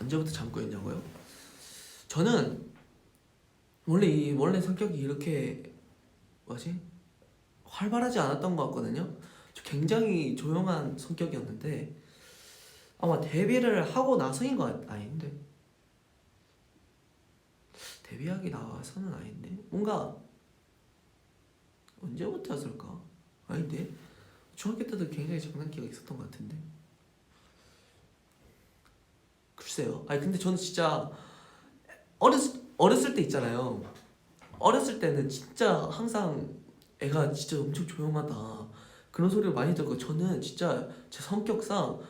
언제부터 참고 있냐고요? 저는 원래 이 원래 성격이 이렇게 뭐지 활발하지 않았던 것 같거든요. 저 굉장히 조용한 성격이었는데 아마 데뷔를 하고 나서인 것 같, 아닌데 데뷔하기 나와서는 아닌데 뭔가 언제부터였을까? 아닌데 중학교 때도 굉장히 장난기가 있었던 것 같은데 글쎄요. 아니 근데 저는 진짜 어렸 어렸을 때 있잖아요. 어렸을 때는 진짜 항상 애가 진짜 엄청 조용하다 그런 소리를 많이 듣고 저는 진짜 제 성격상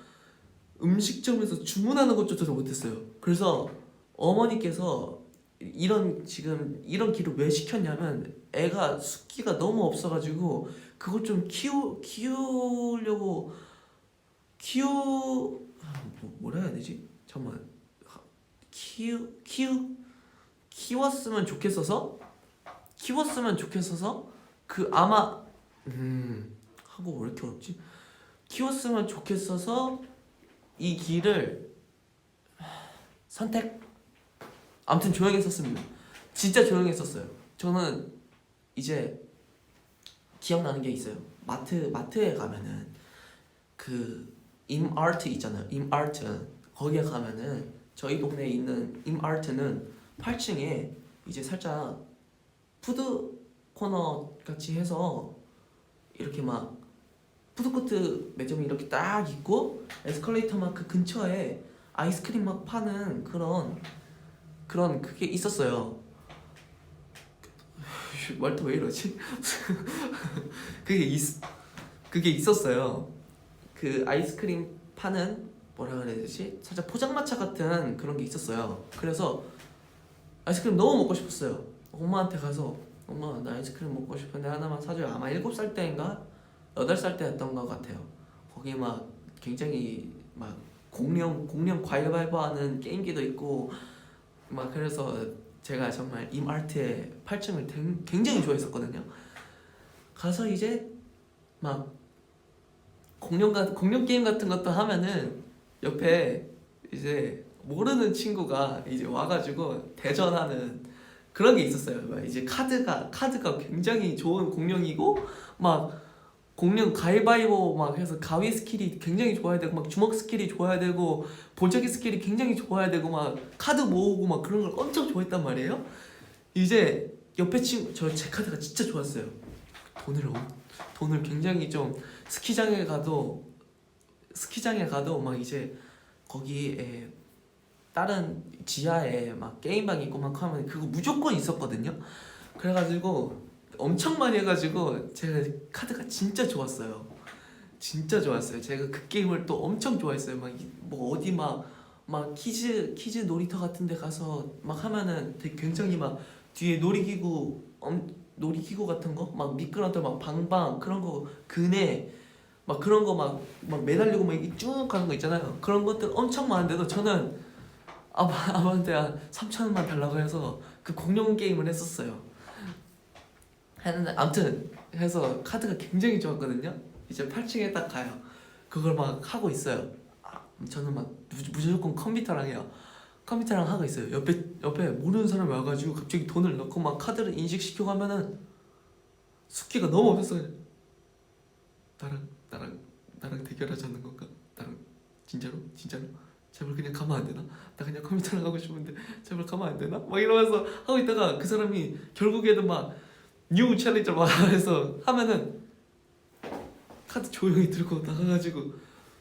음식점에서 주문하는 것조차도 못했어요. 그래서 어머니께서 이런 지금 이런 길을 왜 시켰냐면 애가 숫기가 너무 없어가지고 그것 좀 키우 키우려고 키우 아, 뭐, 뭐라 해야 되지? 잠깐만 하- 키우 키우 키웠으면 좋겠어서 키웠으면 좋겠어서 그 아마 음 하고 왜 이렇게 어렵지? 키웠으면 좋겠어서 이 길을 선택 아무튼 조용히 했었습니다. 진짜 조용히 했었어요. 저는 이제 기억나는 게 있어요. 마트 마트에 가면은 그 임아트 있잖아요. 임아트 거기에 가면은 저희 동네에 있는 임아트는 8층에 이제 살짝 푸드 코너 같이 해서 이렇게 막 푸드코트 매점이 이렇게 딱 있고 에스컬레이터 막 그 근처에 아이스크림 막 파는 그런 그런 그게 있었어요. 말투 왜 이러지? 그게 있 그게 있었어요. 그 아이스크림 파는 뭐라 그래야 되지? 살짝 포장마차 같은 그런 게 있었어요. 그래서 아이스크림 너무 먹고 싶었어요. 엄마한테 가서 엄마 나 아이스크림 먹고 싶은데 하나만 사줘요. 아마 일곱 살 때인가 여덟 살 때였던 것 같아요. 거기 막 굉장히 막 공룡 공룡 가위바위보하는 게임기도 있고 막 그래서 제가 정말 임아트의 8층을 굉장히 좋아했었거든요. 가서 이제 막 공룡 같 공룡 게임 같은 것도 하면은 옆에 이제 모르는 친구가 이제 와가지고 대전하는 그런 게 있었어요. 막 이제 카드가 카드가 굉장히 좋은 공룡이고 막 공룡 가위바위보 막 해서 가위 스킬이 굉장히 좋아야 되고 막 주먹 스킬이 좋아야 되고 보자기 스킬이 굉장히 좋아야 되고 막 카드 모으고 막 그런 걸 엄청 좋아했단 말이에요. 이제 옆에 친구 저 제 카드가 진짜 좋았어요. 돈을 엄- 돈을 굉장히 좀 스키장에 가도 스키장에 가도 막 이제 거기에 다른 지하에 막 게임방 있고 막 하면 그거 무조건 있었거든요. 그래가지고 엄청 많이 해가지고 제가 카드가 진짜 좋았어요. 진짜 좋았어요. 제가 그 게임을 또 엄청 좋아했어요. 막 뭐 어디 막 막 키즈 키즈 놀이터 같은데 가서 막 하면은 되게 굉장히 막 뒤에 놀이기구 엄, 놀이기구 같은 거 막 미끄러져 막 방방 그런 거 그네 막 그런 거 막 막 매달리고 막 이렇게 쭉 가는 거 있잖아요. 그런 것들 엄청 많은데도 저는 아마 아마한테 한 3천 원만 달라고 해서 그 공룡 게임을 했었어요. 했는데 아무튼 해서 카드가 굉장히 좋았거든요. 이제 8층에 딱 가요. 그걸 막 하고 있어요. 아, 저는 막 무- 무조건 컴퓨터랑 해요. 컴퓨터랑 하고 있어요. 옆에 옆에 모르는 사람이 와가지고 갑자기 돈을 넣고 막 카드를 인식시키고 하면은 숙기가 너무 없어서 나랑 나랑 나랑 대결하자는 건가? 나랑 진짜로 진짜로 제발 그냥 가면 안 되나? 나 그냥 컴퓨터랑 하고 싶은데 제발 가면 안 되나? 막 이러면서 하고 있다가 그 사람이 결국에는 막 뉴 챌린저 막 해서 하면은 카드 조용히 들고 나가가지고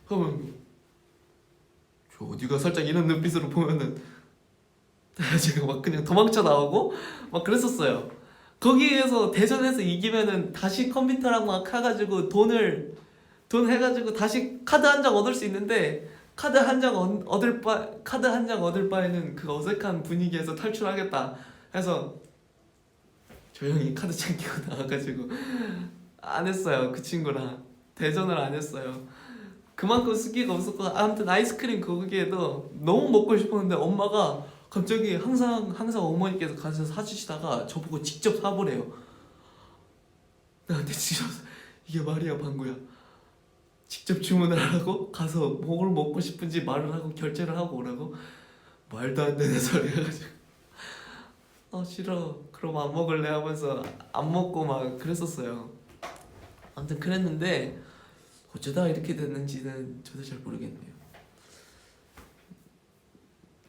하면 저 어디가 살짝 이런 눈빛으로 보면은 제가 막 그냥 도망쳐 나오고 막 그랬었어요. 거기에서 대전에서 이기면은 다시 컴퓨터랑 막 해가지고 돈을 돈 해가지고 다시 카드 한 장 얻을 수 있는데 카드 한 장 얻을 바 카드 한 장 얻을 바에는 그 어색한 분위기에서 탈출하겠다. 해서 조용히 카드 챙기고 나와가지고 안 했어요 그 친구랑. 대전을 안 했어요. 그만큼 스키가 없었고 아무튼 아이스크림 거기에도 너무 먹고 싶었는데 엄마가 갑자기 항상 항상 어머니께서 가서 사주시다가 저보고 직접 사보래요. 나한테 직접 사- 이게 말이야 방구야 직접 주문을 하라고 가서 뭘 먹고 싶은지 말을 하고 결제를 하고 오라고? 말도 안 되는 소리 해가지고. 어 싫어. 그럼 안 먹을래 하면서 안 먹고 막 그랬었어요. 아무튼 그랬는데 어쩌다 이렇게 됐는지는 저도 잘 모르겠네요.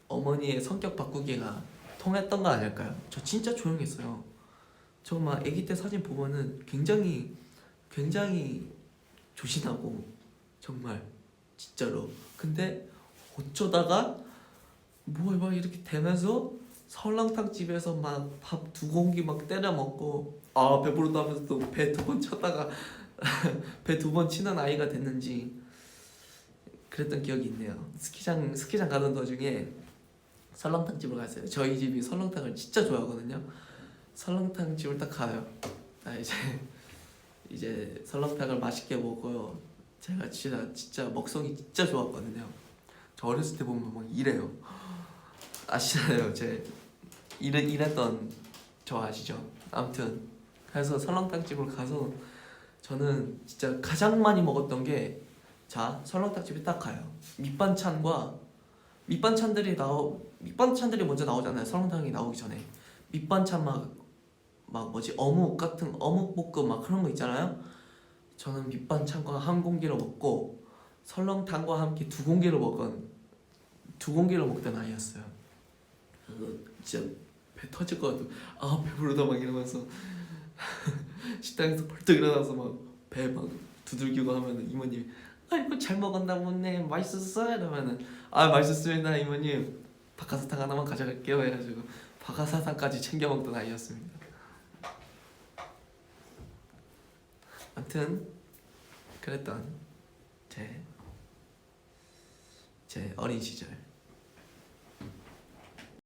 어머니의 성격 바꾸기가 통했던 거 아닐까요? 저 진짜 조용했어요. 저 막 아기 때 사진 보면은 굉장히 굉장히 조신하고 정말 진짜로. 근데 어쩌다가 뭐막 이렇게 되면서 설렁탕 집에서 막 밥 두 공기 막 때려 먹고 아 배부르다 하면서 또 배 두 번 쳤다가 배 두 번 치는 아이가 됐는지 그랬던 기억이 있네요. 스키장 스키장 가는 도중에 설렁탕 집을 갔어요. 저희 집이 설렁탕을 진짜 좋아하거든요. 설렁탕 집을 딱 가요. 아 이제 이제 설렁탕을 맛있게 먹어요. 제가 진짜 진짜 먹성이 진짜 좋았거든요. 저 어렸을 때 보면 막 이래요. 아시나요? 제 일을 일했던 저 아시죠? 아무튼 그래서 설렁탕 집을 가서 저는 진짜 가장 많이 먹었던 게 자 설렁탕 집에 딱 가요. 밑반찬과 밑반찬들이 나오 밑반찬들이 먼저 나오잖아요. 설렁탕이 나오기 전에. 밑반찬 막 막 뭐지? 어묵 같은 어묵 볶음 막 그런 거 있잖아요. 저는 밑반찬과 한 공기로 먹고 설렁탕과 함께 두 공기로 먹은 두 공기로 먹던 아이였어요. 진짜 배 터질 것 같아. 아 배부르다 막 이러면서 식당에서 벌떡 일어나서 막 배 막 두들기고 하면은 이모님이 아이고 잘 먹었나 보네. 맛있었어? 이러면은 아 맛있었습니다 이모님. 박하사탕 하나만 가져갈게요. 해가지고 박하사탕까지 챙겨 먹던 아이였습니다. 아무튼 그랬던 제 제 어린 시절